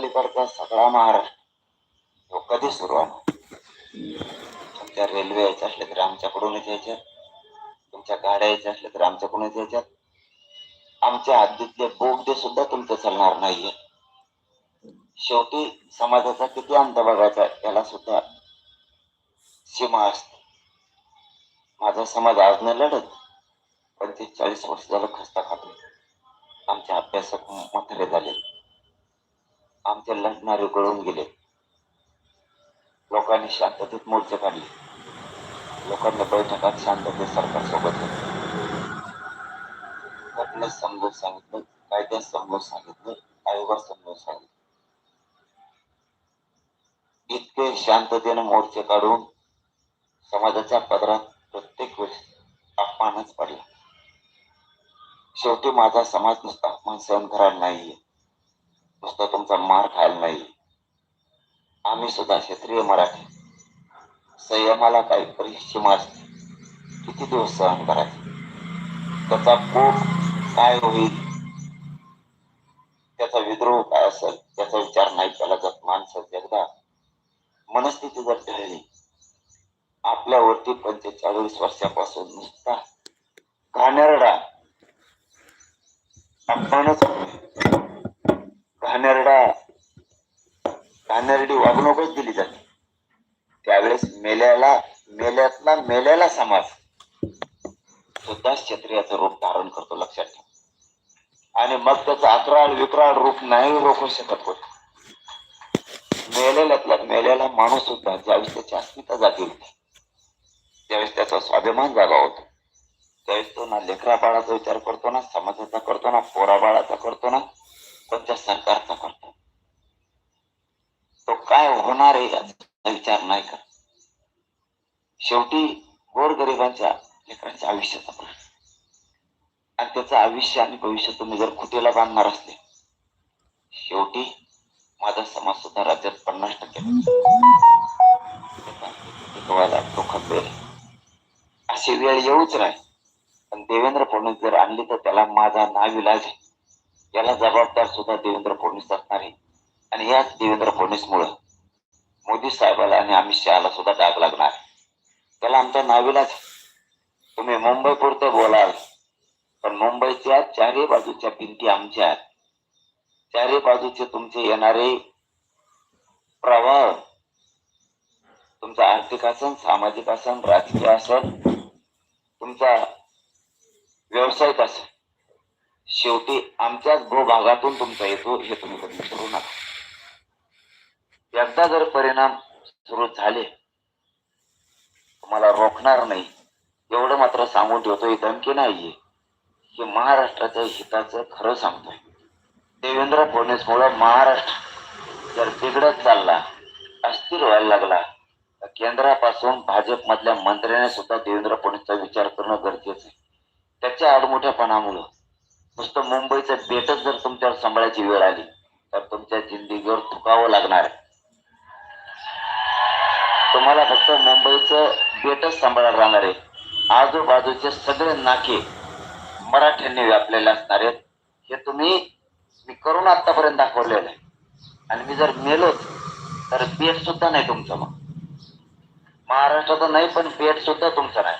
पलीकडचा सगळा महाराष्ट्र तो कधी सुरू होणार तुमच्या रेल्वे यायच्या असल्या तर आमच्याकडूनच यायच्यात तुमच्या गाड्या यायच्या असल्या तर आमच्याकडूनच यायच्यात आमच्या हद्दीतले बोगदे सुद्धा तुमचं चालणार नाहीये. शेवटी समाजाचा किती अंत बघायचा याला सुद्धा सीमा असते. माझा समाज आज न लढत पंचवीस चाळीस वर्ष झालं खस्ता खातो आमचे अभ्यासक म्हातारे झाले आमचे लढणारे गळून गेले. लोकांनी शांततेत मोर्चे काढले. लोकांनी बैठकात शांततेत सरकार सोबत घटनेत समजून सांगितलं कायद्यात समजून सांगितलं आयोगात समजून सांगितलं. इतके शांततेने मोर्चे काढून समाजाच्या पदरात प्रत्येक वेळेस अपमानच पडला. शेवटी माझा समाज नुसता अपमान सहन करायला नाहीये. नुसता तुमचा मार खायला नाही. आम्ही सुद्धा क्षेत्रीय मराठी. संयमाला काही सीमा असते किती दिवस सहन करायचे? त्याचा कोप काय होईल? त्याचा विद्रोह काय असेल? त्याचा विचार नाही केला जात माणसं एकदा. मनस्थिती जर ठरली आपल्यावरती पंचेचाळीस वर्षापासून नुसता घाणेरडा. आपणच घाणेरडा घाणेरडी वागणूकच दिली जाते. त्यावेळेस मेल्याला मेल्यातला मेल्याला समाज सुद्धा क्षत्रियाचं रूप धारण करतो लक्षात ठेवा. आणि मग त्याचं अकराळ विक्राळ रूप नाही रोखू शकत होत. मेलेल्यातला मेलेला माणूस सुद्धा ज्यावेळेस त्याची अस्मिता जागी होती त्यावेळेस त्याचा स्वाभिमान जागा होतो. त्यावेळेस तो ना लेकरा बाळाचा विचार करतो ना समाजाचा करतो ना पोरा बाळाचा करतो ना कोणत्या सरकारचा करतो. तो काय होणार आहे याचा विचार नाही करत. शेवटी गोरगरिबांच्या लेकरांच्या आयुष्याचा प्रश्न आणि त्याचं आयुष्य आणि भविष्य तुम्ही जर खुटीला बांधणार असले शेवटी माझा समाज सुद्धा राज्यात पन्नास टक्के अशी वेळ येऊच नाही पण देवेंद्र फडणवीस जर आणली तर त्याला माझा नाविलाज आहे. याला जबाबदार सुद्धा देवेंद्र फडणवीस असणार आहे. आणि याच देवेंद्र फडणवीसमुळे मोदी साहेबाला आणि अमित शहाला सुद्धा डाग लागणार. त्याला आमच्या नावेलाच तुम्ही मुंबई पुरतं बोलाल. पण मुंबईच्या चारही बाजूच्या भिंती आमच्या आहेत. चारही बाजूचे तुमचे येणारे प्रवाह तुमचा आर्थिक असन सामाजिक असन राजकीय असन तुमचा व्यावसायिक असेल शेवटी आमच्याच भूभागातून तुमचा येतो हे तुम्ही कधी करू नका. एकदा जर परिणाम सुरू झाले तुम्हाला रोखणार नाही. एवढं मात्र सांगून ठेवतो ही धमकी नाहीये. की महाराष्ट्राच्या हिताचं खरं सांगतोय. देवेंद्र फडणवीस महाराष्ट्र जर बिघडत चालला अस्थिर व्हायला लागला तर केंद्रापासून भाजप मधल्या मंत्र्याने सुद्धा देवेंद्र फडणवीसचा विचार करणं गरजेचं आहे. त्याच्या आडमोठ्यापणामुळं नुसतं मुंबईचं बेटच जर तुमच्यावर सांभाळायची वेळ आली तर तुमच्या जिंदगीवर तुकावं लागणार आहे. तुम्हाला फक्त मुंबईचं बेटच सांभाळायला राहणार आहे. आजूबाजूचे सगळे नाके मराठ्यांनी व्यापलेले असणार आहेत. हे तुम्ही मी करून आतापर्यंत दाखवलेलं आहे. आणि मी जर मेलोच तर बेट सुद्धा नाही तुमचं मग. महाराष्ट्राचं नाही पण बेट सुद्धा तुमचं नाही.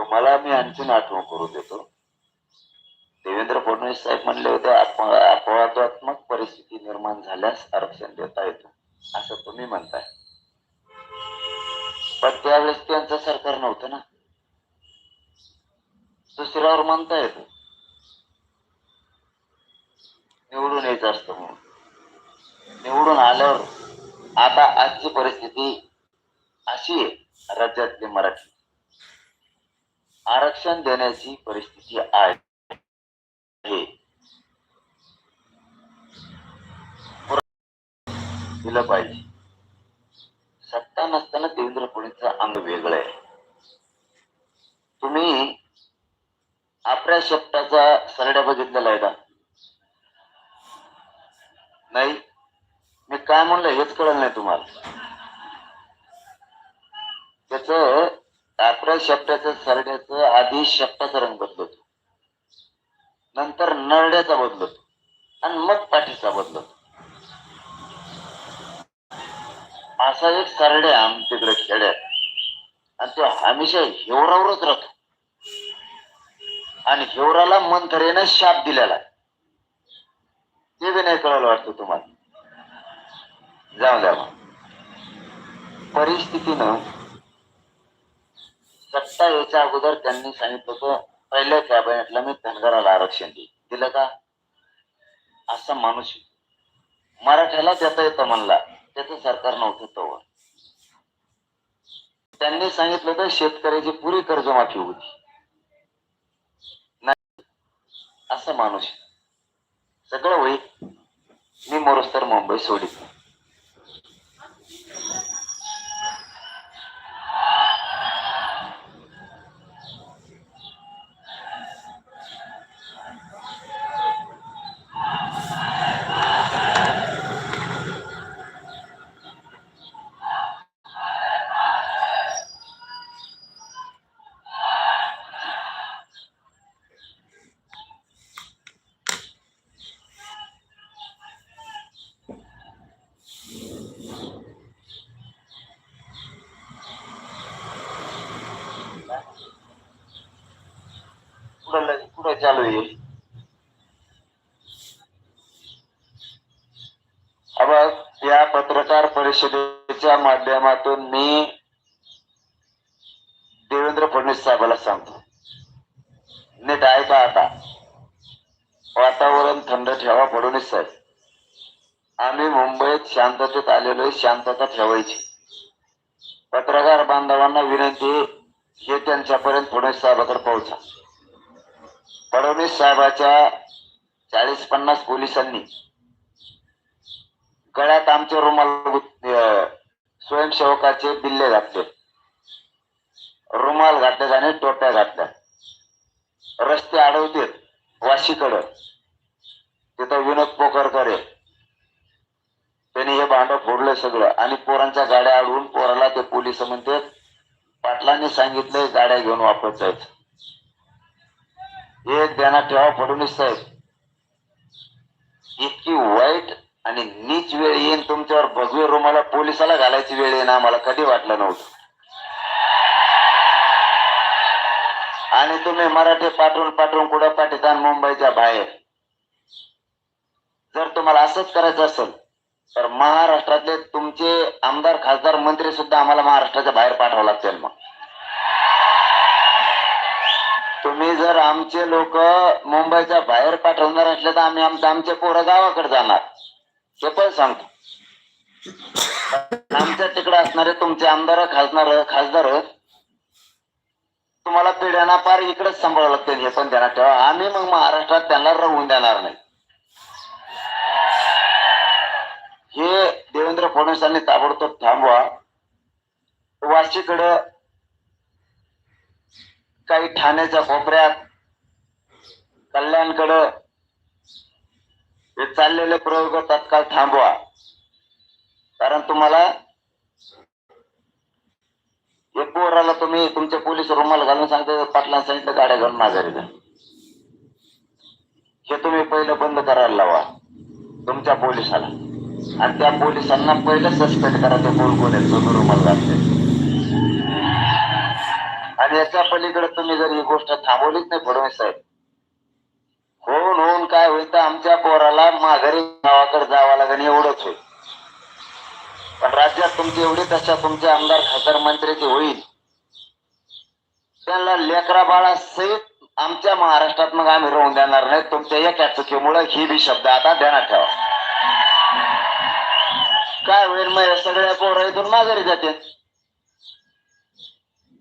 तुम्हाला मी आणखीन आठवण करू देतो. देवेंद्र फडणवीस साहेब म्हणले होते अपवादात्मक परिस्थिती निर्माण झाल्यास आरक्षण देता येतो. असं तुम्ही म्हणताय. पण त्यावेळेस त्यांचं सरकार नव्हतं ना. दुसऱ्यावर म्हणता येतो. निवडून यायचं असतं म्हणून. निवडून आल्यावर आता आजची परिस्थिती अशी आहे राज्यातली मराठी. आरक्षण देण्याची परिस्थिती आहे. दिलं पाहिजे. सत्ता नसताना देवेंद्र फडणवीसचं अंग वेगळं आहे. तुम्ही आपल्या शब्दाचा सरड्या बघितलेला आहे का? नाही. मी काय म्हणलं हेच कळलं नाही तुम्हाला. त्याच आपल्या शेपट्याचं सरड्याचं आधी शेपट्याचा रंग बदलतो. नंतर नरड्याचा बदलतो. आणि मग पाठीचा बदलतो. असा एक सरड्या आमच्याकडे खेड्यात. आणि तो हमेशा हेवरावरच राहतो. आणि हेवराला मंथरेनं शाप दिलेला ते बी नाही कळायला वाटतं तुम्हाला. जाऊ द्या मग. परिस्थितीनं सत्ता यायच्या अगोदर त्यांनी सांगितलं होतं पहिल्या कॅबिनेटला मी धनगराला आरक्षण देईन. दिलं का? असा माणूस मराठ्याला देता येतं म्हणला त्याचं सरकार नव्हतं तोवर त्यांनी सांगितलं तर शेतकऱ्याची पुरी कर्जमाफी होती. नाही. असं माणूस सगळं होईल. मी मोरस मुंबई सोडित पुढं लग- पुढं चालू आहे. अब या पत्रकार परिषदेच्या माध्यमातून मी देवेंद्र फडणवीस साहेबाला सांगतो. नीट ऐका आता. वातावरण थंड ठेवा फडणवीस साहेब. आम्ही मुंबईत शांततेत आलेलो शांतता ठेवायची. पत्रकार बांधवांना विनंती हे त्यांच्यापर्यंत फडणवीस साहेबाकडे पोहोचा. फडणवीस साहेबाच्या चाळीस पन्नास पोलिसांनी गळ्यात आमचे रुमाल स्वयंसेवकाचे बिल्ले घातले. रुमाल घातले आणि टोप्या घातल्या रस्ते अडवतेत वाशीकडं. तिथं विनोद पोकरकर आहे. त्यांनी हे भांड फोडलं सगळं आणि पोरांच्या गाड्या अडवून पोराला ते पोलीस म्हणते पाटलांनी सांगितलंय गाड्या घेऊन वापस जायचं. हे ध्यानात ठेवा फडणवीस साहेब. इतकी वाईट आणि नीच वेळ येईन तुमच्यावर. भगवे रुमाला पोलिसाला घालायची वेळ येईन आम्हाला कधी वाटलं नव्हतं. आणि तुम्ही मराठी पाठवून पाठवून कुठं पाठितान मुंबईच्या बाहेर. जर तुम्हाला असंच करायचं असेल तर महाराष्ट्रातले तुमचे आमदार खासदार मंत्री सुद्धा आम्हाला महाराष्ट्राच्या बाहेर पाठवावं लागतील मग. तुम्ही जर आमचे लोक मुंबईच्या बाहेर पाठवणार असले तर आम्ही आमचे आमचे पोरं गावाकडे जाणार. ते पण सांगतो. आमच्या तिकडे असणारे तुमचे आमदार खासदार खासदार तुम्हाला पिढ्यांना पार इकडेच सांभाळावं लागते हे पण ध्यानात ठेवा आम्ही मग महाराष्ट्रात त्यांना राहून देणार नाही. हे देवेंद्र फडणवीसांनी ताबडतोब थांबवा. वाशीकडं काही ठाण्याच्या कोपऱ्यात कल्याणकडे हे चाललेले प्रयोग तत्काळ थांबवा. कारण तुम्हाला हे पोराला तुम्ही तुमचे पोलीस रुमाल घालून सांगते पाटलांना सांगितलं गाड्या घालून माघारी द्या हे तुम्ही पहिलं बंद करायला लावा तुमच्या पोलिसाला. आणि त्या पोलिसांना पहिलं सस्पेंड करा ते कोण कोण आहेत रुमाल घालते आणि याच्या पलीकडे तुम्ही जर ही गोष्ट थांबवलीच नाही फडणवीस साहेब. होऊन होऊन काय होईल तर आमच्या पोराला माघारी गावाकडे जावं लागेल एवढंच होईल. पण राज्यात तुमची एवढी तशा तुमचे आमदार खासदार मंत्र्याची होईल. त्यांना लेकरा बाळा सहित आमच्या महाराष्ट्रात मग आम्ही राहून देणार नाही. तुमच्या एका चुकीमुळे ही बी शब्द आता ध्यानात ठेवा. काय होईल मग सगळ्या पोरं इथून माघारी जाते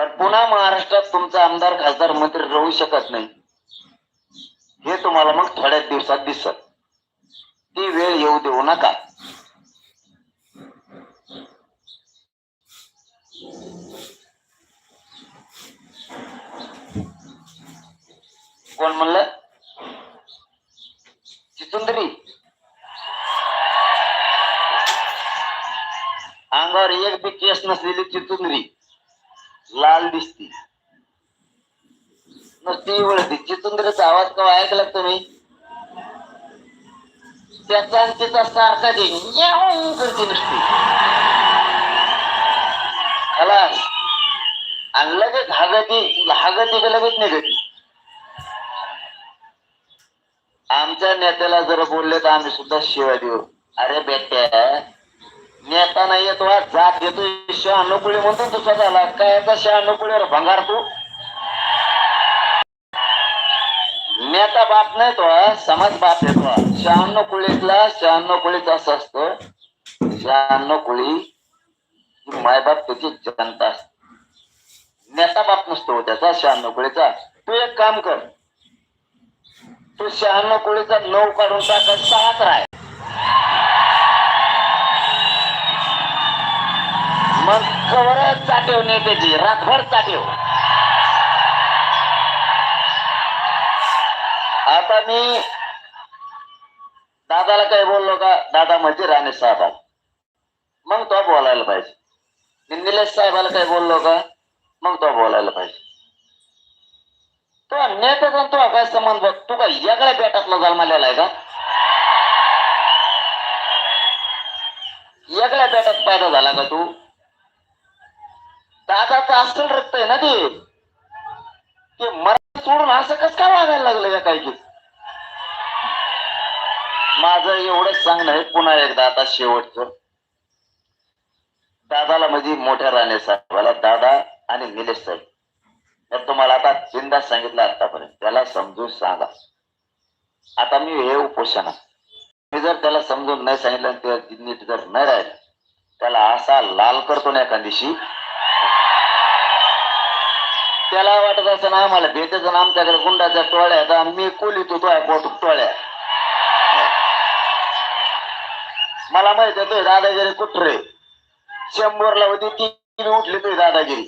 तर पुन्हा महाराष्ट्रात तुमचा आमदार खासदार मंत्री राहू शकत नाही. हे तुम्हाला मग थोड्याच दिवसात दिसत ती वेळ येऊ देऊ नका. कोण म्हणलं? चितुंदरी. अंगावर एक बी केस नसलेली चितुंदरी. लाल दिसती. नुसती वळती चिचुंदरीचा आवाज केव्हा ऐकला तुम्ही? त्याचा तिचा सारखा दे करते नुसती. खलास. आणि लगेच हागती हागती का लगेच निघती? आमच्या नेत्याला जर बोलले तर आम्ही सुद्धा शिवाय देऊ अरे बेट्या. नेता नाही येतो हा जात येतो शहाण्णवकुळी म्हणतो तू स्वतःला काय याचा शहाण्णवकुळीवर भंगार तू? नेता बाप नाही तो समाज बाप येतो हा. शहाण्णव कुळीतला शहाण्णव कुळीत असं असतं. शहाण्णव कुळी मायबाप त्याची जनता असते. नेता बाप नसतो हो त्याचा शहाण्णव कुळीचा तू एक काम कर. तू शहाण्णव कुळीचा नऊ काढून टाका सहाच राय मग कवर चाटेव नेत्याची रातभर चाटेव. आता मी दादाला काय बोललो का दादा म्हणजे राणे साहेब मग तो बोलायला पाहिजे. निलेश साहेबाला काय बोललो का मग तो बोलायला पाहिजे. तो नेत्याचा तो काय संबंध बघ तू काय वेगळ्या बेटातला जन्मालेला आहे का? वेगळ्या बेटात पैदा झाला का तू? दादाचं असं रक्त आहे ना ते. ते सोडून असं कस काय वागायला लागलं का काही माझं एवढंच सांगणं आहे पुन्हा एकदा आता शेवटचं. दादाला म्हणजे मोठ्या राणे साहेबाला दादा आणि निलेश साहेब. तर तुम्हाला आता बिंदास सांगितलं आतापर्यंत. त्याला समजून सांगा. आता मी हे उपोषण मी जर त्याला समजून नाही सांगितलं आणि नीट जर नाही राहिलं त्याला असा लाल करतो ना एका दिवशी त्याला वाटत असं ना मला भेटायचं ना आमच्याकडे गुंडाच्या टोळ्या तर मी कोलितो तो आहे टोळ्या मला माहीत आहे तो दादागिरी कुठरे शंभरला होती ती उठली तुझी दादागिरी.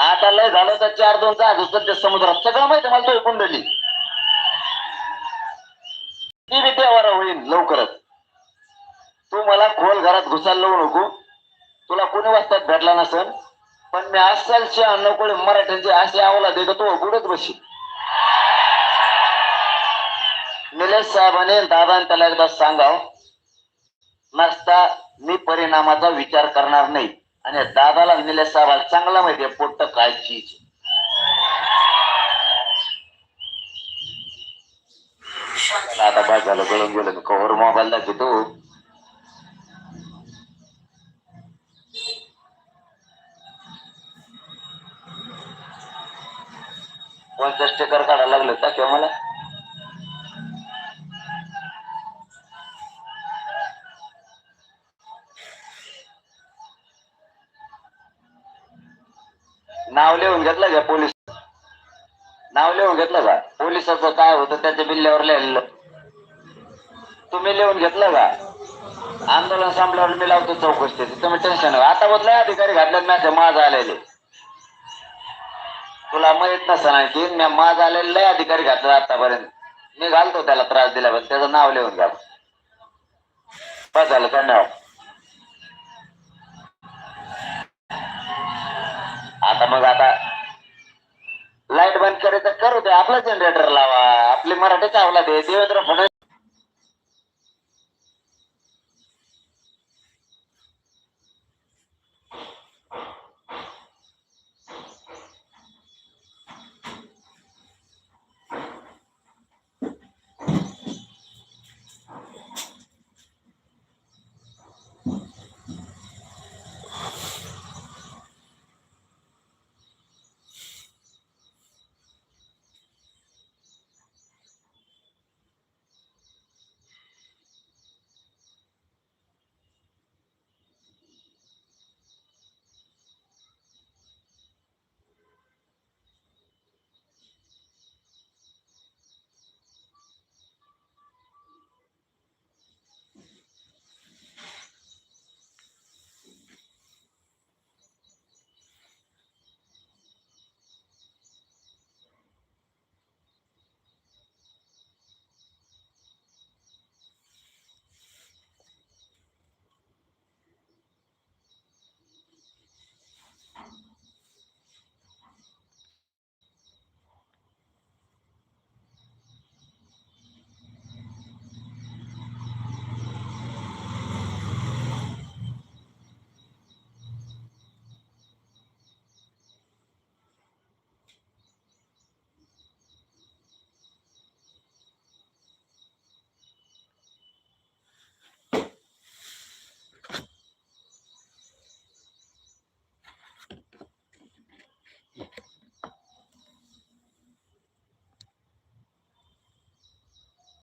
आता लय झालं तर चार दोन जहाज सध्या समुद्रात. सगळं माहिती मला तुझी कुंडली. ती बी देवारा होईल लवकरच. तू मला खोल घरात घुसायला लावू नको. तुला कोणी वाजतात भेटला नसेल? पण मी असालची अन्नकोळी मराठ्यांची अशी आवला देतो तो बुडत बशी निलेश साहेबाने दादा त्याला एकदा सांगाव नसता मी परिणामाचा विचार करणार नाही. आणि दादाला निलेश साहेबाला चांगला माहितीये पोट काय चीज आता काय झालं गळून गेलं मी कव्हर मोबाईल दाखवतो कोणतं स्टिकर काढायला लागलं का किंवा मला? नाव लिहून घेतलं का पोलीस? नाव लिहून घेतलं का? पोलिसाचं काय होतं त्याच्या बिल्ल्यावर लिहिलेलं. तुम्ही लिहून घेतलं का? आंदोलन संपल्यावर मी लावतो चौकशी तुम्ही टेन्शन आता बदला अधिकारी घातल्यात मॅच माझा आलेले. तुला माहीत नसतं आणखी मी माझा आलेला लय अधिकारी घातला आतापर्यंत. मी घालतो त्याला त्रास दिल्याबद्दल त्याचं नाव लिहून घ्या. बस झालं धन्यवाद. आता मग आता लाइट बंद करायचं करू दे आपला जनरेटर लावा. आपली मराठी चावला दे देवेंद्र फडणवीस